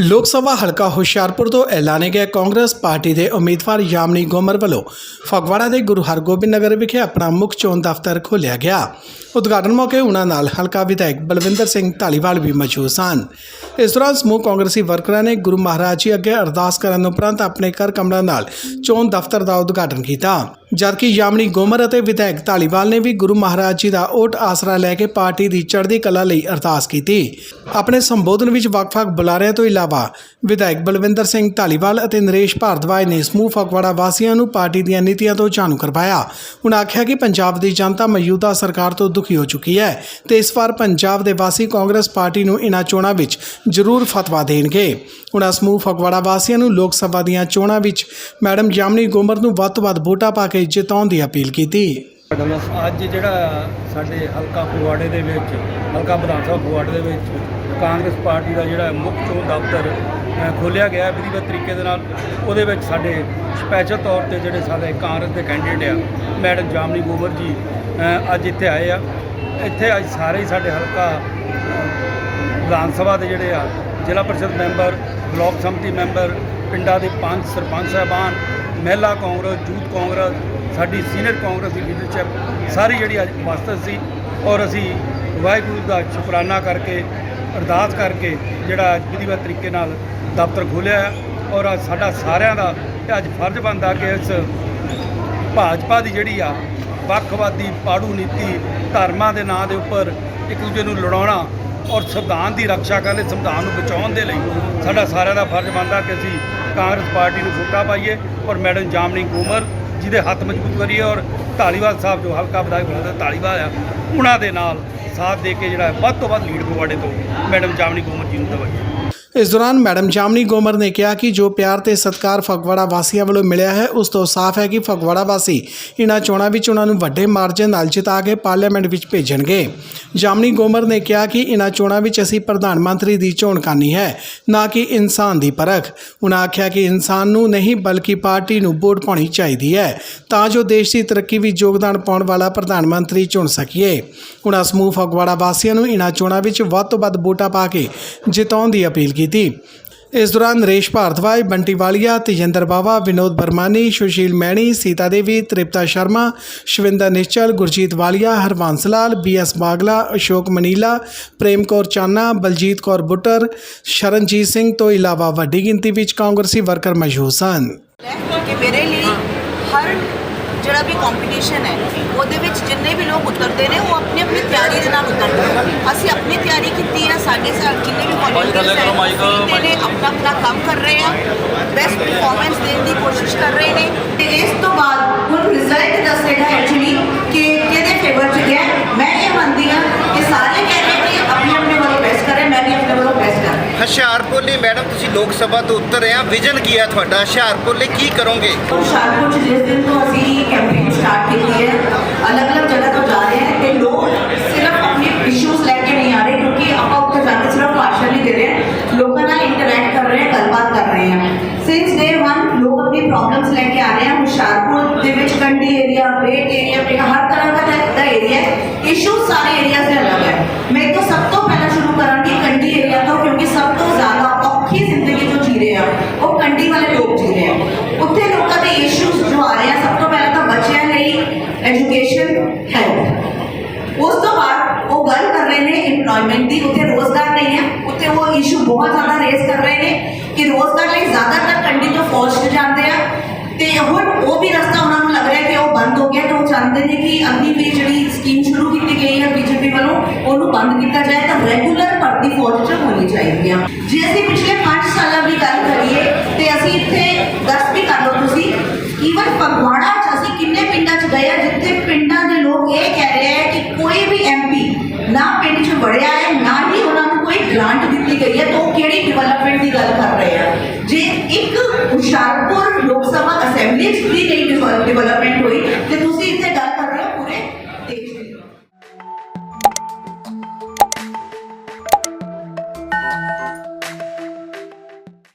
ਲੋਕ ਸਭਾ ਹਲਕਾ ਹੁਸ਼ਿਆਰਪੁਰ ਤੋਂ ਐਲਾਨੇ ਗਏ ਕਾਂਗਰਸ ਪਾਰਟੀ ਦੇ ਉਮੀਦਵਾਰ ਯਾਮਨੀ ਗੋਮਰ ਵੱਲੋਂ ਫਗਵਾੜਾ ਦੇ ਗੁਰੂ ਹਰਗੋਬਿੰਦ ਨਗਰ ਵਿਖੇ ਆਪਣਾ ਮੁੱਖ ਚੋਣ ਦਫ਼ਤਰ ਖੋਲ੍ਹਿਆ ਗਿਆ। ਉਦਘਾਟਨ ਮੌਕੇ ਉਹਨਾਂ ਨਾਲ ਹਲਕਾ ਵਿਧਾਇਕ ਬਲਵਿੰਦਰ ਸਿੰਘ ਢਾਲੀਵਾਲ ਵੀ ਮੌਜੂਦ ਸਨ। ਇਸ ਦੌਰਾਨ ਸਮੂਹ ਕਾਂਗਰਸੀ ਵਰਕਰਾਂ ਨੇ ਗੁਰੂ ਮਹਾਰਾਜ ਜੀ ਅੱਗੇ ਅਰਦਾਸ ਕਰਨ ਉਪਰੰਤ ਆਪਣੇ ਕਰ ਕਮਰਾਂ ਨਾਲ ਚੋਣ ਦਫ਼ਤਰ ਦਾ ਉਦਘਾਟਨ ਕੀਤਾ। ਜਦਕਿ ਯਾਮਨੀ ਗੋਮਰ ਅਤੇ ਵਿਧਾਇਕ ਢਾਲੀਵਾਲ ਨੇ ਵੀ ਗੁਰੂ ਮਹਾਰਾਜ ਜੀ ਦਾ ਓਟ ਆਸਰਾ ਲੈ ਕੇ ਪਾਰਟੀ ਦੀ ਚੜ੍ਹਦੀ ਕਲਾ ਲਈ ਅਰਦਾਸ ਕੀਤੀ। ਆਪਣੇ ਸੰਬੋਧਨ ਵਿੱਚ ਵੱਖ-ਵੱਖ ਬੁਲਾਰਿਆਂ ਤੋਂ ਇਲਾਵਾ ਵਿਧਾਇਕ ਬਲਵਿੰਦਰ ਸਿੰਘ ਢਾਲੀਵਾਲ ਅਤੇ ਨਰੇਸ਼ ਭਾਰਦਵਾਜ ਨੇ ਸਮੂਹ ਫਗਵਾੜਾ ਵਾਸੀਆਂ ਨੂੰ ਪਾਰਟੀ ਦੀਆਂ ਨੀਤੀਆਂ ਤੋਂ ਜਾਣੂ ਕਰਵਾਇਆ। ਉਹਨਾਂ ਆਖਿਆ ਕਿ ਪੰਜਾਬ ਦੀ ਜਨਤਾ ਮੌਜੂਦਾ ਸਰਕਾਰ ਤੋਂ ਦੁਖੀ ਹੋ ਚੁੱਕੀ ਹੈ ਤੇ ਇਸ ਵਾਰ ਪੰਜਾਬ ਦੇ ਵਾਸੀ ਕਾਂਗਰਸ ਪਾਰਟੀ ਨੂੰ ਇਹਨਾਂ ਚੋਣਾਂ ਵਿੱਚ ਜ਼ਰੂਰ ਫਤਵਾ ਦੇਣਗੇ। ਉਹਨਾਂ ਸਮੂਹ ਫਗਵਾੜਾ ਵਾਸੀਆਂ ਨੂੰ ਲੋਕ ਸਭਾ ਦੀਆਂ ਚੋਣਾਂ ਵਿੱਚ ਮੈਡਮ ਜਾਮਨੀ ਗੋਮਰ ਨੂੰ ਵੱਧ ਤੋਂ ਵੱਧ ਵੋਟਾਂ ਪਾ ਕੇ ਜਿਤਾਉਣ ਦੀ ਅਪੀਲ ਕੀਤੀ। ਅੱਜ ਜਿਹੜਾ ਸਾਡੇ ਹਲਕਾ ਫਗਵਾੜੇ ਦੇ ਵਿੱਚ, ਹਲਕਾ ਵਿਧਾਨ ਸਭਾ ਫਗਵਾੜੇ ਦੇ ਵਿੱਚ ਕਾਂਗਰਸ ਪਾਰਟੀ ਦਾ ਜਿਹੜਾ ਮੁੱਖ ਚੋਣ ਦਫ਼ਤਰ ਖੋਲਿਆ ਗਿਆ ਵਿਧੀਵਤ ਤਰੀਕੇ ਦੇ ਨਾਲ। ਉਹਦੇ ਵਿੱਚ ਸਾਡੇ ਸਪੈਸ਼ਲ ਤੌਰ ਤੇ ਜਿਹੜੇ ਸਾਡੇ ਕਾਂਗਰਸ ਦੇ ਕੈਂਡੀਡੇਟ ਆ, ਮੈਡਮ ਜਾਮਨੀ ਗੋਬਰ ਜੀ ਅੱਜ ਇੱਥੇ ਆਏ ਆ। ਇੱਥੇ ਅੱਜ ਸਾਰੇ ਹੀ ਸਾਡੇ ਹਲਕਾ, ਵਿਧਾਨ ਸਭਾ ਦੇ ਜਿਹੜੇ ਆ, ਜ਼ਿਲ੍ਹਾ ਪਰਿਸ਼ਦ ਮੈਂਬਰ, ਬਲਾਕ ਸੰਮਤੀ ਮੈਂਬਰ, ਪਿੰਡਾਂ ਦੇ ਪੰਜ ਸਰਪੰਚ ਸਾਹਿਬਾਨ, ਮਹਿਲਾ ਕਾਂਗਰਸ, ਯੂਥ ਕਾਂਗਰਸ, ਸਾਡੀ ਸੀਨੀਅਰ ਕਾਂਗਰਸ ਦੀ ਲੀਡਰਸ਼ਿਪ ਸਾਰੀ ਜਿਹੜੀ ਅੱਜ ਉਪਸਥਿਤ ਸੀ ਔਰ ਅਸੀਂ ਵਾਹਿਗੁਰੂ ਦਾ ਸ਼ੁਕਰਾਨਾ ਕਰਕੇ, ਅਰਦਾਸ ਕਰਕੇ ਜਿਹੜਾ ਅੱਜ ਵਿਧੀਵਤ ਤਰੀਕੇ ਨਾਲ ਦਫ਼ਤਰ ਖੋਲ੍ਹਿਆ ਔਰ ਅੱਜ ਸਾਡਾ ਸਾਰਿਆਂ ਦਾ ਅੱਜ ਫਰਜ਼ ਬਣਦਾ ਕਿ ਇਸ ਭਾਜਪਾ ਦੀ ਜਿਹੜੀ ਆ ਵੱਖਵਾਦੀ ਪਾੜੂ ਨੀਤੀ ਧਰਮਾਂ ਦੇ ਨਾਂ ਦੇ ਉੱਪਰ ਇੱਕ ਦੂਜੇ ਨੂੰ ਲੜਾਉਣਾ ਔਰ ਸੰਵਿਧਾਨ ਦੀ ਰੱਖਿਆ ਕਰਨ ਲਈ ਸੰਵਿਧਾਨ ਨੂੰ ਬਚਾਉਣ ਦੇ ਲਈ ਸਾਡਾ ਸਾਰਿਆਂ ਦਾ ਫਰਜ਼ ਬਣਦਾ ਕਿ ਅਸੀਂ ਕਾਂਗਰਸ ਪਾਰਟੀ ਨੂੰ ਵੋਟਾਂ ਪਾਈਏ ਔਰ ਮੈਡਮ ਜਾਮਨੀ ਗੋਮਰ ਜਿਹਦੇ ਹੱਥ ਮਜ਼ਬੂਤ ਕਰੀਏ ਔਰ ਢਾਲੀਵਾਲ ਸਾਹਿਬ ਜੋ ਹਲਕਾ ਵਿਧਾਇਕ ਬਣਦਾ ਢਾਲੀਵਾਲ ਆ, ਉਹਨਾਂ ਦੇ ਨਾਲ ਸਾਥ ਦੇ ਕੇ ਜਿਹੜਾ ਵੱਧ ਤੋਂ ਵੱਧ ਲੀਡ ਪਵਾੜੇ ਤੋਂ ਮੈਡਮ ਜਾਮਨੀ ਗੋਮਰ ਜੀ ਨੂੰ ਦਵਾਈਏ। ਇਸ ਦੌਰਾਨ ਮੈਡਮ ਜਾਮਨੀ ਗੋਮਰ ਨੇ ਕਿਹਾ ਕਿ ਜੋ ਪਿਆਰ ਤੇ ਸਤਿਕਾਰ ਫਗਵਾੜਾ ਵਾਸੀਆਂ ਵੱਲੋਂ ਮਿਲਿਆ ਹੈ, ਉਸ ਤੋਂ ਸਾਫ਼ ਹੈ ਕਿ ਫਗਵਾੜਾ ਵਾਸੀ ਇਨ੍ਹਾਂ ਚੋਣਾਂ ਵਿੱਚ ਉਹਨਾਂ ਨੂੰ ਵੱਡੇ ਮਾਰਜਨ ਨਾਲ ਜਿਤਾ ਕੇ ਪਾਰਲੀਮੈਂਟ ਵਿੱਚ ਭੇਜਣਗੇ। ਜਾਮਨੀ ਗੋਮਰ ਨੇ ਕਿਹਾ ਕਿ ਇਨ੍ਹਾਂ ਚੋਣਾਂ ਵਿੱਚ ਅਸੀਂ ਪ੍ਰਧਾਨ ਮੰਤਰੀ ਦੀ ਚੋਣ ਕਰਨੀ ਹੈ, ਨਾ ਕਿ ਇਨਸਾਨ ਦੀ ਪਰਖ। ਉਹਨਾਂ ਆਖਿਆ ਕਿ ਇਨਸਾਨ ਨੂੰ ਨਹੀਂ, ਬਲਕਿ ਪਾਰਟੀ ਨੂੰ ਵੋਟ ਪਾਉਣੀ ਚਾਹੀਦੀ ਹੈ, ਤਾਂ ਜੋ ਦੇਸ਼ ਦੀ ਤਰੱਕੀ ਵਿੱਚ ਯੋਗਦਾਨ ਪਾਉਣ ਵਾਲਾ ਪ੍ਰਧਾਨ ਮੰਤਰੀ ਚੁਣ ਸਕੀਏ। ਉਹਨਾਂ ਸਮੂਹ ਫਗਵਾੜਾ ਵਾਸੀਆਂ ਨੂੰ ਇਨ੍ਹਾਂ ਚੋਣਾਂ ਵਿੱਚ ਵੱਧ ਤੋਂ ਵੱਧ ਵੋਟਾਂ ਪਾ ਕੇ ਜਿਤਾਉਣ ਦੀ ਅਪੀਲ ਕੀਤੀ ਇਸ ਦੌਰਾਨ ਨਰੇਸ਼ ਭਾਰਤਵਾਜ ਬੰਟੀ ਵਾਲੀਆ ਤੇਜਿੰਦਰ ਬਾਵਾ, ਵਿਨੋਦ ਬਰਮਾਨੀ, ਸੁਸ਼ੀਲ ਮੈਣੀ, ਸੀਤਾ ਦੇਵੀ, ਤ੍ਰਿਪਤਾ ਸ਼ਰਮਾ, ਸ਼ਵਿੰਦਰ ਨਿਸ਼ਚਲ, ਗੁਰਜੀਤ ਵਾਲੀਆ, ਹਰਵੰਸ ਲਾਲ, ਬੀਐਸ ਬਾਗਲਾ, ਅਸ਼ੋਕ ਮਨੀਲਾ, ਪ੍ਰੇਮ ਕੌਰ ਚਾਨਾ, ਬਲਜੀਤ ਕੌਰ ਬੁੱਟਰ, ਸ਼ਰਨਜੀਤ ਸਿੰਘ ਤੋਂ ਇਲਾਵਾ ਵੱਡੀ ਗਿਣਤੀ ਵਿੱਚ ਕਾਂਗਰਸੀ ਵਰਕਰ ਮੌਜੂਦ ਸਨ। ਕਿ ਮੇਰੇ ਲਈ ਹਰ ਜਿਹੜਾ ਵੀ ਕੰਪੀਟੀਸ਼ਨ ਹੈ ਉਹਦੇ ਵਿੱਚ ਜਿੰਨੇ ਵੀ ਲੋਕ ਉਤਰਦੇ ਨੇ ਉਹ ਆਪਣੀ ਆਪਣੀ ਤਿਆਰੀ ਦੇ ਨਾਲ ਉਤਰਦੇ ਨੇ। ਅਸੀਂ ਆਪਣੀ ਤਿਆਰੀ ਕੀਤੀ ਹੈ ਸਾਡੇ ਸਾਹ ਜਿੰਨੇ ਵੀ ਕਾਲਜ ਨੇ ਆਪਣਾ ਆਪਣਾ ਕੰਮ ਕਰ ਰਹੇ ਆ ਬੈਸਟ ਪਰਫਾਰਮੈਂਸ ਦੇਣ ਦੀ ਕੋਸ਼ਿਸ਼ ਕਰ ਰਹੇ ਨੇ ਤੇ ਇਸ ਤੋਂ ਬਾਅਦ ਹੁਣ ਰਿਜ਼ਲਟ ਮੈਡਮ, ਤੁਸੀਂ ਲੋਕ ਸਭਾ ਤੋਂ ਉਤਰ ਰਹੇ ਆ। ਵਿਜ਼ਨ ਕੀ ਹੈ ਤੁਹਾਡਾ? ਹੁਸ਼ਿਆਰਪੁਰ ਲਈ ਕੀ ਕਰੋਗੇ? ਹੁਸ਼ਿਆਰਪੁਰ ਚ ਜਿਸ ਦਿਨ ਤੋਂ ਅਸੀਂ ਕੈਂਪੇਨ ਸਟਾਰਟ ਕੀਤੀ ਹੈ, ਅਲੱਗ-ਅਲੱਗ ਜਗ੍ਹਾ ਤੋਂ ਜਾ ਰਹੇ ਐਜੂਕੇਸ਼ਨ ਹੈਲਥ ਉਸ ਤੋਂ ਬਾਅਦ ਉਹ ਗੱਲ ਕਰ ਰਹੇ ਨੇ EMPLOYMENT ਦੀ, ਉੱਥੇ ਰੋਜ਼ਗਾਰ ਨਹੀਂ ਹੈ। ਉੱਥੇ ਉਹ ਇਸ਼ੂ ਬਹੁਤ ਜ਼ਿਆਦਾ ਰੇਸ ਕਰ ਰਹੇ ਨੇ ਕਿ ਰੋਜ਼ਗਾਰ ਲਈ ਜ਼ਿਆਦਾਤਰ ਕੰਡੀ ਤੋਂ ਫੌਜ ਜਾਂਦੇ ਆ। ਤੇ ਹੁਣ ਉਹ ਵੀ ਰਸਤਾ ਉਹਨਾਂ ਨੂੰ ਲੱਗ ਰਿਹਾ ਕਿ ਉਹ ਬੰਦ ਹੋ ਗਿਆ ਤੇ ਉਹ ਚਾਹੁੰਦੇ ਨੇ ਕਿ ਅਗਲੀ ਵੀ ਜਿਹੜੀ ਸਕੀਮ ਸ਼ੁਰੂ ਕੀਤੀ ਗਈ ਹੈ ਬੀਜੇਪੀ ਵੱਲੋਂ, ਉਹਨੂੰ ਬੰਦ ਕੀਤਾ ਜਾਏ ਤਾਂ ਰੈਗੂਲਰ ਭਰਤੀ ਫੌਜ 'ਚ ਹੋਣੀ ਚਾਹੀਦੀ ਆ। ਜੇ ਅਸੀਂ ਪਿਛਲੇ 5 ਸਾਲਾਂ ਦੀ ਗੱਲ ਕਰੀਏ ਤੇ ਅਸੀਂ ਇੱਥੇ ਦੱਸ ਵੀ ਕਰ ਲਓ ਤੁਸੀਂ ਈਵਨ ਫਗਵਾੜਾ 'ਚ ਅਸੀਂ ਕਿੰਨੇ ਪਿੰਡਾਂ 'ਚ ਗਏ ਆ ਜਿੱਥੇ ਪਿੰਡਾਂ ਦੇ ਲੋਕ ਇਹ ਕਹਿ ਰਹੇ ਆ ਕਿ ਕੋਈ ਵੀ ਐਮਪੀ ਨਾ ਪਿੰਡ 'ਚ ਵੜਿਆ ਹੈ ਨਾ ਹੀ ਉਹਨਾਂ ਨੂੰ ਕੋਈ ਗ੍ਰਾਂਟ ਦਿੱਤੀ ਗਈ ਹੈ ਤਾਂ ਉਹ ਕਿਹੜੀ ਡਿਵੈਲਪਮੈਂਟ ਦੀ ਗੱਲ ਕਰ ਰਹੇ ਆ ਜੇ ਇੱਕ ਹੁਸ਼ਿਆਰਪੁਰ ਲੋਕ ਸਭਾ ਅਸੈਂਬਲੀ 'ਚ ਵੀ ਨਹੀਂ ਡਿਵੈਲਪਮੈਂਟ ਹੋਈ ਤੇ